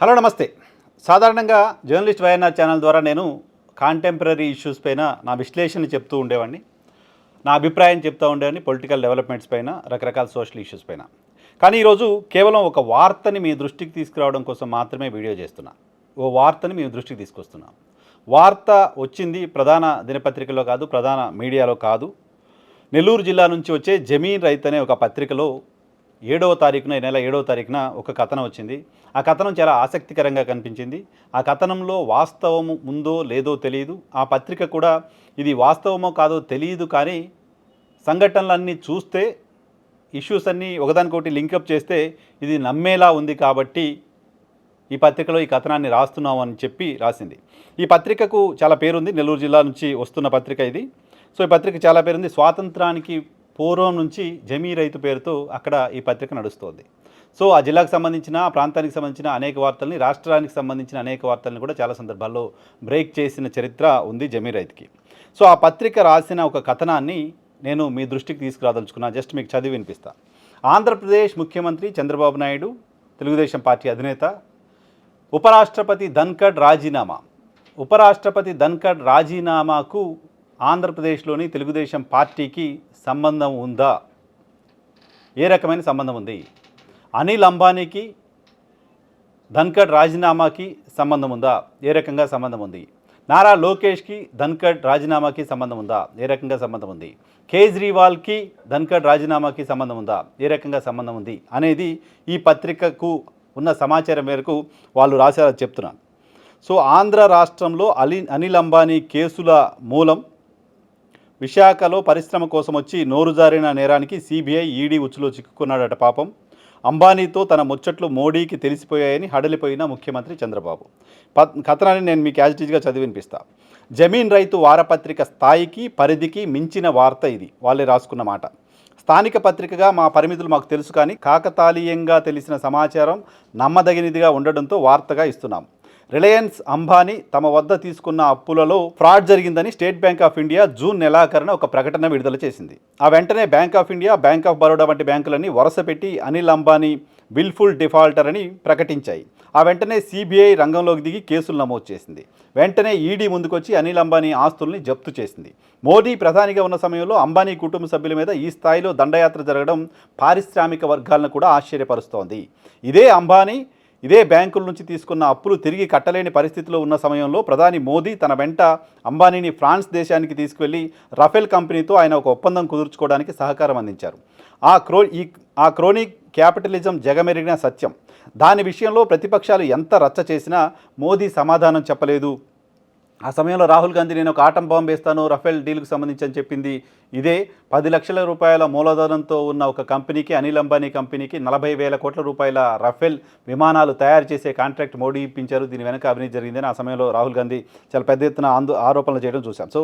Hello నమస్తే. సాధారణంగా journalist YNR channel ద్వారా నేను కాంటెంపరీ ఇష్యూస్ పైన నా విశ్లేషణ చెప్తూ ఉండేవాడిని. నా అభిప్రాయం చెప్తూ ఉండేవాడిని పొలిటికల్ డెవలప్మెంట్స్ పైన రకరకాల సోషల్ ఇష్యూస్ పైన. కానీ ఈరోజు కేవలం ఒక వార్తని మీ దృష్టికి తీసుకురావడం కోసం మాత్రమే వీడియో చేస్తున్నా. ఓ వార్తని మీ దృష్టికి తీసుకొస్తున్నా. వార్త వచ్చింది ప్రధాన దినపత్రికలో కాదు ప్రధాన మీడియాలో కాదు. నెల్లూరు జిల్లా నుంచి వచ్చే జమీన్ రైత్ అనే ఒక పత్రికలో ఏడవ తారీఖున ఈ నెల ఏడవ తారీఖున ఒక కథనం వచ్చింది. ఆ కథనం చాలా ఆసక్తికరంగా కనిపించింది. ఆ కథనంలో వాస్తవము ఉందో లేదో తెలియదు ఆ పత్రిక కూడా ఇది వాస్తవమో కాదో తెలియదు కానీ సంఘటనలన్నీ చూస్తే ఇష్యూస్ అన్నీ ఒకదానికొకటి లింకప్ చేస్తే ఇది నమ్మేలా ఉంది కాబట్టి ఈ పత్రికలో ఈ కథనాన్ని రాస్తున్నాం అని చెప్పి రాసింది. ఈ పత్రికకు చాలా పేరుంది. నెల్లూరు జిల్లా నుంచి వస్తున్న పత్రిక ఇది. సో ఈ పత్రిక చాలా పేరుంది. స్వాతంత్రానికి పూర్వం నుంచి జమీ రైతు పేరుతో అక్కడ ఈ పత్రిక నడుస్తోంది. సో ఆ జిల్లాకు సంబంధించిన ఆ ప్రాంతానికి సంబంధించిన అనేక వార్తల్ని రాష్ట్రానికి సంబంధించిన అనేక వార్తల్ని కూడా చాలా సందర్భాల్లో బ్రేక్ చేసిన చరిత్ర ఉంది జమీ రైతుకి. సో ఆ పత్రిక రాసిన ఒక కథనాన్ని నేను మీ దృష్టికి తీసుకురాదలుచుకున్నా. జస్ట్ మీకు చదివి వినిపిస్తా. ఆంధ్రప్రదేశ్ ముఖ్యమంత్రి చంద్రబాబు నాయుడు తెలుగుదేశం పార్టీ అధినేత ఉపరాష్ట్రపతి ధన్కడ్ రాజీనామా. ఉపరాష్ట్రపతి ధన్కడ్ రాజీనామాకు ఆంధ్రప్రదేశ్లోని తెలుగుదేశం పార్టీకి సంబంధం ఉందా? ఏ రకమైన సంబంధం ఉంది? అనిల్ అంబానీకి ధన్కడ్ రాజీనామాకి సంబంధం ఉందా? ఏ రకంగా సంబంధం ఉంది? నారా లోకేష్కి ధన్కడ్ రాజీనామాకి సంబంధం ఉందా? ఏ రకంగా సంబంధం ఉంది? కేజ్రీవాల్కి ధన్కడ్ రాజీనామాకి సంబంధం ఉందా? ఏ రకంగా సంబంధం ఉంది? అనేది ఈ పత్రికకు ఉన్న సమాచారం మేరకు వాళ్ళు రాశారని చెప్తున్నాను సో ఆంధ్ర రాష్ట్రంలో అలి అనిల్ అంబానీ కేసుల మూలం విశాఖలో పరిశ్రమ కోసం వచ్చి నోరు జారిన నేరానికి సిబిఐ ఈడీ ఉచ్చులో చిక్కుకున్నాడట పాపం. అంబానీతో తన ముచ్చట్లు మోడీకి తెలిసిపోయాయని హడలిపోయిన ముఖ్యమంత్రి చంద్రబాబు. పత్ కథనాన్ని నేను మీకు యాజిటీజ్గా చదివినిపిస్తా. జమీన్ రైతు వారపత్రిక స్థాయికి పరిధికి మించిన వార్త ఇది. వాళ్ళే రాసుకున్న మాట. స్థానిక పత్రికగా మా పరిమితులు మాకు తెలుసు కానీ కాకతాళీయంగా తెలిసిన సమాచారం నమ్మదగినదిగా ఉండడంతో వార్తగా ఇస్తున్నాం. రిలయన్స్ అంబానీ తమ వద్ద తీసుకున్న అప్పులలో ఫ్రాడ్ జరిగిందని State Bank of India June నెలాఖరున ఒక ప్రకటన విడుదల చేసింది. ఆ వెంటనే Bank of India Bank of Baroda వంటి బ్యాంకులన్నీ వరుసపెట్టి అనిల్ అంబానీ విల్ఫుల్ డిఫాల్టర్ అని ప్రకటించాయి. ఆ వెంటనే సిబిఐ రంగంలోకి దిగి కేసులు నమోదు చేసింది. వెంటనే ఈడీ ముందుకొచ్చి అనిల్ అంబానీ ఆస్తుల్ని జప్తు చేసింది. మోదీ ప్రధానిగా ఉన్న సమయంలో అంబానీ కుటుంబ సభ్యుల మీద ఈ స్థాయిలో దండయాత్ర జరగడం పారిశ్రామిక వర్గాలను కూడా ఆశ్చర్యపరుస్తోంది. ఇదే అంబానీ ఇదే బ్యాంకుల నుంచి తీసుకున్న అప్పులు తిరిగి కట్టలేని పరిస్థితిలో ఉన్న సమయంలో ప్రధాని మోదీ తన వెంట అంబానీని ఫ్రాన్స్ దేశానికి తీసుకువెళ్ళి రఫేల్ కంపెనీతో ఆయన ఒక ఒప్పందం కుదుర్చుకోవడానికి సహకారం అందించారు. ఆ క్రో ఈ ఆ క్రోనిక్ క్యాపిటలిజం జగమెరిగిన సత్యం. దాని విషయంలో ప్రతిపక్షాలు ఎంత రచ్చ చేసినా మోదీ సమాధానం చెప్పలేదు. ఆ సమయంలో రాహుల్ గాంధీ నేను ఒక ఆటం బాంబు వేస్తాను రఫేల్ డీల్కి సంబంధించి అని చెప్పింది. ఇదే పది లక్షల రూపాయల మూలధనంతో ఉన్న ఒక కంపెనీకి అనిల్ అంబానీ కంపెనీకి నలభై వేల కోట్ల రూపాయల రఫేల్ విమానాలు తయారు చేసే కాంట్రాక్ట్ మోడీ ఇప్పించారు. దీని వెనక అవినీతి జరిగిందని ఆ సమయంలో రాహుల్ గాంధీ చాలా పెద్ద ఎత్తున ఆందో ఆరోపణలు చేయడం చూశాం సో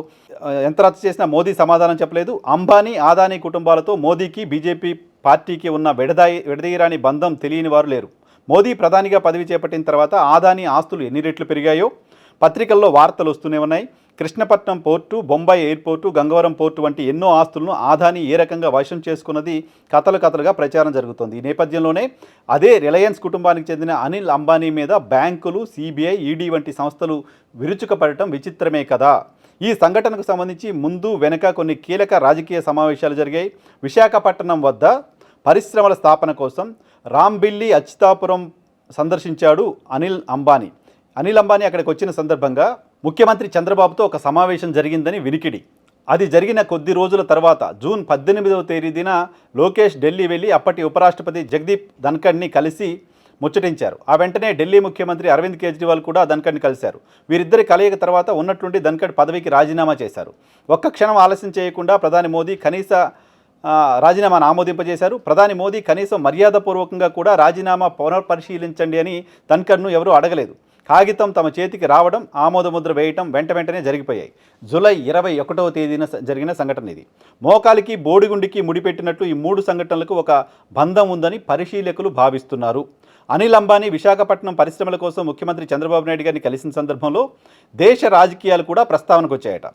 ఎంత రద్దు చేసినా మోదీ సమాధానం చెప్పలేదు. అంబానీ ఆదానీ కుటుంబాలతో మోదీకి బీజేపీ పార్టీకి ఉన్న విడదాయి విడదీయరాని బంధం తెలియని వారు లేరు. మోదీ ప్రధానిగా పదవి చేపట్టిన తర్వాత ఆదాని ఆస్తులు ఎన్ని రెట్లు పెరిగాయో పత్రికల్లో వార్తలు వస్తూనే ఉన్నాయి. Krishnapatnam port Bombay airport Gangavaram port వంటి ఎన్నో ఆస్తులను ఆదాని ఏ రకంగా వశం చేసుకున్నది కథలు కథలుగా ప్రచారం జరుగుతోంది. ఈ నేపథ్యంలోనే అదే రిలయన్స్ కుటుంబానికి చెందిన అనిల్ అంబానీ మీద బ్యాంకులు సిబిఐ ఈడీ వంటి సంస్థలు విరుచుకపడటం విచిత్రమే కదా. ఈ సంఘటనకు సంబంధించి ముందు వెనక కొన్ని కీలక రాజకీయ సమావేశాలు జరిగాయి. విశాఖపట్నం వద్ద పరిశ్రమల స్థాపన కోసం రాంబిల్లి అచ్యుతాపురం సందర్శించాడు అనిల్ అంబానీ. అనిల్ అంబానీ అక్కడికి వచ్చిన సందర్భంగా ముఖ్యమంత్రి చంద్రబాబుతో ఒక సమావేశం జరిగిందని వినికిడి. అది జరిగిన కొద్ది రోజుల తర్వాత జూన్ పద్దెనిమిదవ తేదీన లోకేష్ ఢిల్లీ వెళ్ళి అప్పటి ఉపరాష్ట్రపతి జగదీప్ ధన్కడ్ని కలిసి ముచ్చటించారు. ఆ వెంటనే ఢిల్లీ ముఖ్యమంత్రి అరవింద్ కేజ్రీవాల్ కూడా ధన్కడ్ని కలిశారు. వీరిద్దరి కలయిక తర్వాత ఉన్నట్లుండి ధన్కడ్ పదవికి రాజీనామా చేశారు. ఒక్క క్షణం ఆలస్యం చేయకుండా ప్రధాని మోదీ కనీస రాజీనామాను ఆమోదింపజేశారు. ప్రధాని మోదీ కనీసం మర్యాదపూర్వకంగా కూడా రాజీనామా పునర్పరిశీలించండి అని ధన్కడ్ను ఎవరూ అడగలేదు. కాగితం తమ చేతికి రావడం ఆమోదముద్ర వేయటం వెంట వెంటనే జరిగిపోయాయి. జూలై ఇరవై ఒకటవ తేదీన జరిగిన సంఘటన ఇది. మోకాలికి బోడిగుండికి ముడిపెట్టినట్లు ఈ మూడు సంఘటనలకు ఒక బంధం ఉందని పరిశీలకులు భావిస్తున్నారు. అనిల్ అంబానీ విశాఖపట్నం పరిశ్రమల కోసం ముఖ్యమంత్రి చంద్రబాబు నాయుడు గారిని కలిసిన సందర్భంలో దేశ రాజకీయాలు కూడా ప్రస్తావనకు వచ్చాయట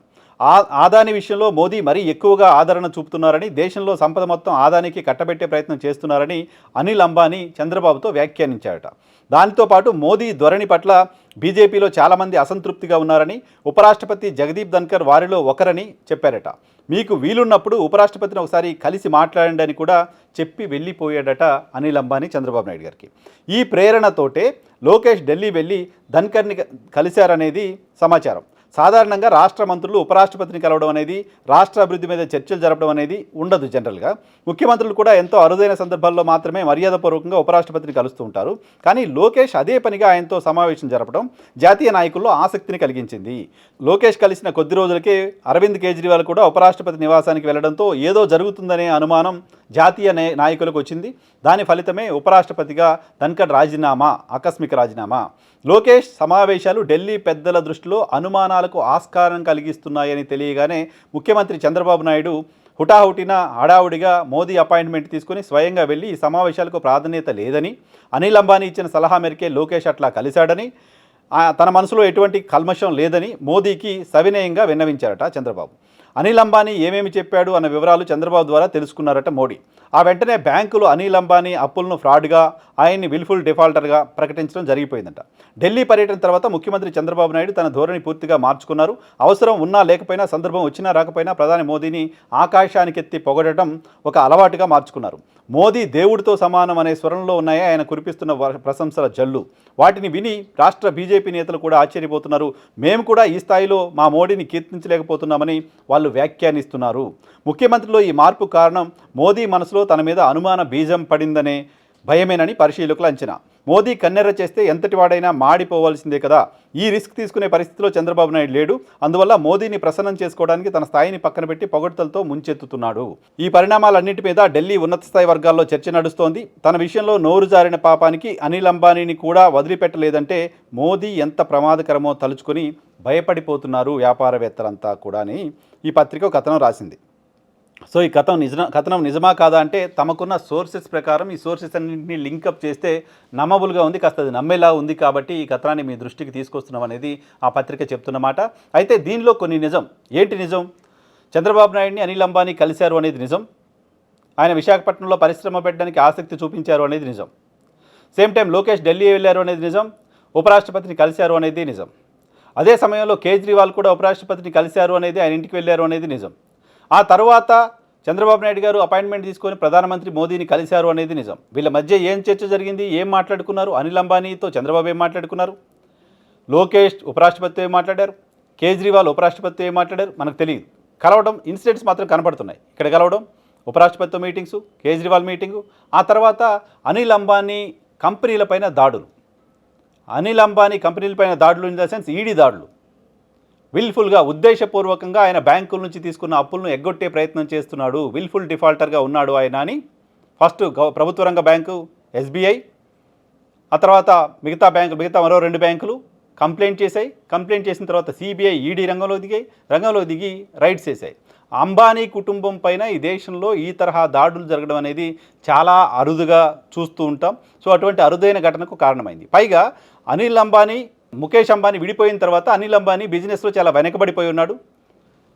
ఆదాని విషయంలో మోదీ మరీ ఎక్కువగా ఆదరణ చూపుతున్నారని దేశంలో సంపద మొత్తం ఆదానికి కట్టబెట్టే ప్రయత్నం చేస్తున్నారని అనిల్ అంబానీ చంద్రబాబుతో వ్యాఖ్యానించారట. దానితో పాటు మోదీ ధోరణి పట్ల బీజేపీలో చాలామంది అసంతృప్తిగా ఉన్నారని ఉపరాష్ట్రపతి జగదీప్ ధన్కర్ వారిలో ఒకరని చెప్పారట. మీకు వీలున్నప్పుడు ఉపరాష్ట్రపతిని ఒకసారి కలిసి మాట్లాడండి అని కూడా చెప్పి వెళ్ళిపోయాడట అనిల్ అంబానీ చంద్రబాబు నాయుడు గారికి. ఈ ప్రేరణతోటే లోకేష్ ఢిల్లీ వెళ్ళి ధన్కర్ని కలిశారనేది సమాచారం. సాధారణంగా రాష్ట్ర మంత్రులు ఉపరాష్ట్రపతిని కలవడం అనేది రాష్ట్ర అభివృద్ధి మీద చర్చలు జరపడం అనేది ఉండదు జనరల్గా. ముఖ్యమంత్రులు కూడా ఎంతో అరుదైన సందర్భాల్లో మాత్రమే మర్యాదపూర్వకంగా ఉపరాష్ట్రపతిని కలుస్తూ ఉంటారు. కానీ లోకేష్ అదే పనిగా ఆయనతో సమావేశం జరపడం జాతీయ నాయకుల్లో ఆసక్తిని కలిగించింది. లోకేష్ కలిసిన కొద్ది రోజులకే అరవింద్ కేజ్రీవాల్ కూడా ఉపరాష్ట్రపతి నివాసానికి వెళ్ళడంతో ఏదో జరుగుతుందనే అనుమానం జాతీయ నే- నాయకులకు వచ్చింది. దాని ఫలితమే ఉపరాష్ట్రపతిగా ధన్కడ్ రాజీనామా ఆకస్మిక రాజీనామా. లోకేష్ సమావేశాలు ఢిల్లీ పెద్దల దృష్టిలో అనుమానాలకు ఆస్కారం కలిగిస్తున్నాయని తెలియగానే ముఖ్యమంత్రి చంద్రబాబు నాయుడు హుటాహుటిన హడావుడిగా మోదీ అపాయింట్మెంట్ తీసుకుని స్వయంగా వెళ్ళి ఈ సమావేశాలకు ప్రాధాన్యత లేదని అనిల్ అంబానీ ఇచ్చిన సలహా మేరకే లోకేష్ అట్లా కలిశాడని తన మనసులో ఎటువంటి కల్మషం లేదని మోదీకి సవినయంగా విన్నవించారట చంద్రబాబు. అనిల్ అంబానీ ఏమేమి చెప్పాడు అన్న వివరాలు చంద్రబాబు ద్వారా తెలుసుకున్నారట మోడీ. ఆ వెంటనే బ్యాంకులు అనిల్ అంబానీ అప్పులను ఫ్రాడ్గా ఆయన్ని విల్ఫుల్ డిఫాల్టర్గా ప్రకటించడం జరిగిపోయిందంట. ఢిల్లీ పర్యటన తర్వాత ముఖ్యమంత్రి చంద్రబాబు నాయుడు తన ధోరణి పూర్తిగా మార్చుకున్నారు. అవసరం ఉన్నా లేకపోయినా సందర్భం వచ్చినా రాకపోయినా ప్రధాని మోదీని ఆకాశానికెత్తి పొగడటం ఒక అలవాటుగా మార్చుకున్నారు. మోదీ దేవుడితో సమానం అనే స్వరంలో ఉన్నాయి ఆయన కురిపిస్తున్న వ- ప్రశంసల జల్లు. వాటిని విని రాష్ట్ర బీజేపీ నేతలు కూడా ఆశ్చర్యపోతున్నారు. మేము కూడా ఈ స్థాయిలో మా మోడీని కీర్తించలేకపోతున్నామని వాళ్ళు వ్యాఖ్యానిస్తున్నారు. ముఖ్యమంత్రిలో ఈ మార్పు కారణం మోదీ మనసులో తన మీద అనుమాన బీజం పడిందనే భయమేనని పరిశీలకుల అంచనా. మోదీ కన్నెర్ర చేస్తే ఎంతటి వాడైనా మాడిపోవాల్సిందే కదా. ఈ రిస్క్ తీసుకునే పరిస్థితిలో చంద్రబాబు నాయుడు లేడు. అందువల్ల మోదీని ప్రసన్నం చేసుకోవడానికి తన స్థాయిని పక్కన పెట్టి పొగడ్తలతో ముంచెత్తుతున్నాడు. ఈ పరిణామాలన్నింటి మీద ఢిల్లీ ఉన్నత స్థాయి వర్గాల్లో చర్చ నడుస్తోంది. తన విషయంలో నోరు జారిన పాపానికి అనిల్ అంబానీని కూడా వదిలిపెట్టలేదంటే మోదీ ఎంత ప్రమాదకరమో తలుచుకుని భయపడిపోతున్నారు వ్యాపారవేత్తలంతా కూడా అని ఈ పత్రిక కథనం రాసింది. సో ఈ కథనం నిజ కథనం నిజమా కాదా అంటే తమకున్న సోర్సెస్ ప్రకారం ఈ సోర్సెస్ అన్నింటినీ లింకప్ చేస్తే నమ్మబుల్గా ఉంది కాస్త అది నమ్మేలా ఉంది కాబట్టి ఈ కథనాన్ని మీ దృష్టికి తీసుకొస్తున్నాం అనేది ఆ పత్రిక చెప్తున్నమాట. అయితే దీనిలో కొన్ని నిజం. ఏంటి నిజం? చంద్రబాబు నాయుడిని అనిల్ అంబానీ కలిశారు అనేది నిజం. ఆయన విశాఖపట్నంలో పరిశ్రమ పెట్టడానికి ఆసక్తి చూపించారు అనేది నిజం. సేమ్ టైం లోకేష్ ఢిల్లీ వెళ్ళారు అనేది నిజం. ఉపరాష్ట్రపతిని కలిశారు అనేది నిజం. అదే సమయంలో కేజ్రీవాల్ కూడా ఉపరాష్ట్రపతిని కలిశారు అనేది ఆయన ఇంటికి వెళ్ళారు అనేది నిజం. ఆ తర్వాత చంద్రబాబు నాయుడు గారు అపాయింట్మెంట్ తీసుకొని ప్రధానమంత్రి మోదీని కలిశారు అనేది నిజం. వీళ్ళ మధ్య ఏం చర్చ జరిగింది ఏం మాట్లాడుకున్నారు? అనిల్ అంబానీతో చంద్రబాబు ఏం మాట్లాడుకున్నారు? లోకేష్ ఉపరాష్ట్రపతితో ఏం మాట్లాడారు? కేజ్రీవాల్ ఉపరాష్ట్రపతితో ఏం మాట్లాడారు? మనకు తెలియదు. కలవడం ఇన్సిడెంట్స్ మాత్రం కనపడుతున్నాయి ఇక్కడ కలవడం ఉపరాష్ట్రపతితో మీటింగ్స్ కేజ్రీవాల్ మీటింగు ఆ తర్వాత అనిల్ అంబానీ కంపెనీలపైన దాడులు. అనిల్ అంబానీ కంపెనీలపైన దాడులు ఇన్ ద సెన్స్ ఈడీ దాడులు. విల్ఫుల్గా ఉద్దేశపూర్వకంగా ఆయన బ్యాంకుల నుంచి తీసుకున్న అప్పులను ఎగ్గొట్టే ప్రయత్నం చేస్తున్నాడు. విల్ఫుల్ డిఫాల్టర్గా ఉన్నాడు ఆయన అని. ఫస్ట్ ప్రభుత్వ రంగ బ్యాంకు ఎస్బీఐ. ఆ తర్వాత మిగతా బ్యాంకు మిగతా మరో రెండు బ్యాంకులు కంప్లైంట్ చేశాయి. కంప్లైంట్ చేసిన తర్వాత సిబిఐ ఈడీ రంగంలో దిగాయి. రంగంలో దిగి రైడ్స్ చేశాయి. అంబానీ కుటుంబం పైన ఈ దేశంలో ఈ తరహా దాడులు జరగడం అనేది చాలా అరుదుగా చూస్తూ ఉంటాం. సో అటువంటి అరుదైన ఘటనకు కారణమైంది. పైగా అనిల్ అంబానీ ముఖేష్ అంబానీ విడిపోయిన తర్వాత అనిల్ అంబానీ బిజినెస్లో చాలా వెనకబడిపోయి ఉన్నాడు.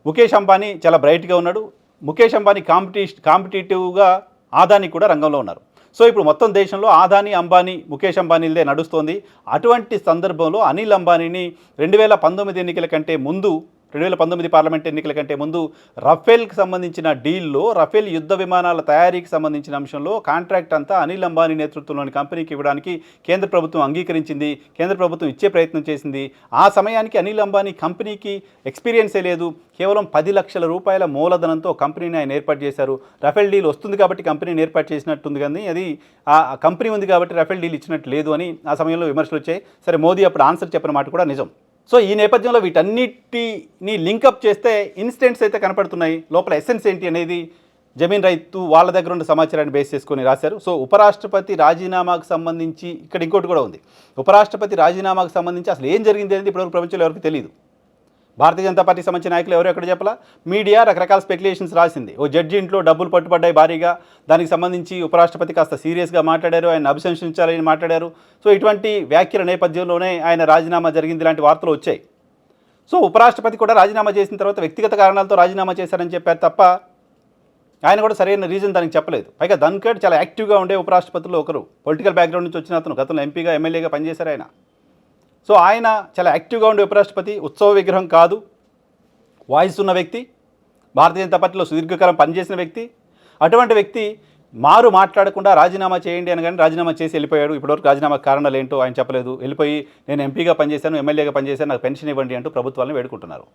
ముఖేష్ అంబానీ చాలా బ్రైట్గా ఉన్నాడు. ముఖేష్ అంబానీ కాంపిటీ కాంపిటేటివ్గా ఆదాని కూడా రంగంలో ఉన్నారు. సో ఇప్పుడు మొత్తం దేశంలో ఆదాని అంబానీ ముఖేష్ అంబానీలదే నడుస్తోంది. అటువంటి సందర్భంలో అనిల్ అంబానీని రెండు వేల పంతొమ్మిది ఎన్నికల కంటే ముందు రెండు వేల పంతొమ్మిది పార్లమెంట్ ఎన్నికల కంటే ముందు రఫేల్కి సంబంధించిన డీల్లో రఫేల్ యుద్ధ విమానాల తయారీకి సంబంధించిన అంశంలో కాంట్రాక్ట్ అంతా అనిల్ అంబానీ నేతృత్వంలోని కంపెనీకి ఇవ్వడానికి కేంద్ర ప్రభుత్వం అంగీకరించింది కేంద్ర ప్రభుత్వం ఇచ్చే ప్రయత్నం చేసింది. ఆ సమయానికి అనిల్ అంబానీ కంపెనీకి ఎక్స్పీరియన్సే లేదు. కేవలం పది లక్షల రూపాయల మూలధనంతో కంపెనీని ఆయన ఏర్పాటు చేశారు. రఫేల్ డీల్ వస్తుంది కాబట్టి కంపెనీని ఏర్పాటు చేసినట్టుంది కానీ అది ఆ కంపెనీ ఉంది కాబట్టి రఫేల్ డీల్ ఇచ్చినట్టు లేదు అని ఆ సమయంలో విమర్శలు వచ్చాయి. సరే మోదీ అప్పుడు ఆన్సర్ చెప్పిన మాట కూడా నిజం. సో ఈ నేపథ్యంలో వీటన్నిటిని లింకప్ చేస్తే ఇన్సిడెంట్స్ అయితే కనపడుతున్నాయి. లోపల ఎసెన్స్ ఏంటి అనేది జమీన్ రైతు వాళ్ళ దగ్గర ఉన్న సమాచారాన్ని బేస్ చేసుకొని రాశారు. సో ఉపరాష్ట్రపతి రాజీనామాకు సంబంధించి ఇక్కడ ఇంకోటి కూడా ఉంది. ఉపరాష్ట్రపతి రాజీనామాకు సంబంధించి అసలు ఏం జరిగింది అనేది ఇప్పటివరకు ప్రపంచంలో ఎవరికి తెలియదు భారతీయ జనతా పార్టీకి సంబంధించిన నాయకులు ఎవరు ఎక్కడ చెప్పలా? మీడియా రకరకాల స్పెక్యులేషన్స్ రాసింది. ఓ జడ్జి ఇంట్లో డబ్బులు పట్టుబడ్డాయి భారీగా. దానికి సంబంధించి ఉపరాష్ట్రపతి కాస్త సీరియస్గా మాట్లాడారు. ఆయన అభిశంసించాలని మాట్లాడారు. సో ఇటువంటి వ్యాఖ్యల నేపథ్యంలోనే ఆయన రాజీనామా జరిగింది. ఇలాంటి వార్తలు వచ్చాయి. సో ఉపరాష్ట్రపతి కూడా రాజీనామా చేసిన తర్వాత వ్యక్తిగత కారణాలతో రాజీనామా చేశారని చెప్పారు తప్ప ఆయన కూడా సరైన రీజన్ దానికి చెప్పలేదు. పైగా ధన్కడ్ చాలా యాక్టివ్గా ఉండే ఉపరాష్ట్రపతుల్లో ఒకరు. పొలిటికల్ బ్యాక్గ్రౌండ్ నుంచి వచ్చిన అతను గతంలో ఎంపీగా ఎమ్మెల్యేగా పనిచేశారు ఆయన. సో ఆయన చాలా యాక్టివ్గా ఉండే ఉపరాష్ట్రపతి ఉత్సవ విగ్రహం కాదు. వాయిస్ ఉన్న వ్యక్తి భారతీయ జనతా పార్టీలో సుదీర్ఘకాలం పనిచేసిన వ్యక్తి. అటువంటి వ్యక్తి మారు మాట్లాడకుండా రాజీనామా చేయండి అని కానీ రాజీనామా చేసి వెళ్ళిపోయాడు. ఇప్పటివరకు రాజీనామా కారణాలు ఏంటో ఆయన చెప్పలేదు. వెళ్ళిపోయి నేను ఎంపీగా పనిచేశాను ఎమ్మెల్యేగా పనిచేశాను నాకు పెన్షన్ ఇవ్వండి అంటూ ప్రభుత్వాలను వేడుకుంటున్నారు.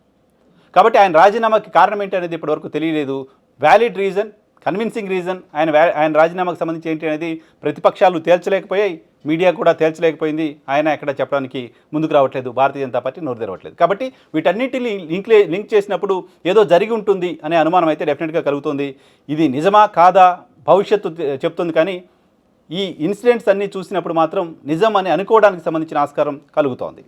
కాబట్టి ఆయన రాజీనామాకి కారణం ఏంటి అనేది ఇప్పటివరకు తెలియలేదు. వ్యాలిడ్ రీజన్ కన్విన్సింగ్ రీజన్ ఆయన ఆయన రాజీనామాకు సంబంధించి ఏంటి అనేది ప్రతిపక్షాలు తేల్చలేకపోయాయి మీడియా కూడా తేల్చలేకపోయింది. ఆయన ఎక్కడ చెప్పడానికి ముందుకు రావట్లేదు భారతీయ జనతా పార్టీ నోరు తెరవట్లేదు. కాబట్టి వీటన్నిటిని లింక్ లింక్ చేసినప్పుడు ఏదో జరిగి ఉంటుంది అనే అనుమానం అయితే డెఫినెట్గా కలుగుతుంది. ఇది నిజమా కాదా భవిష్యత్తు చెప్తుంది కానీ ఈ ఇన్సిడెంట్స్ అన్నీ చూసినప్పుడు మాత్రం నిజం అని అనుకోవడానికి సంబంధించిన ఆస్కారం కలుగుతోంది.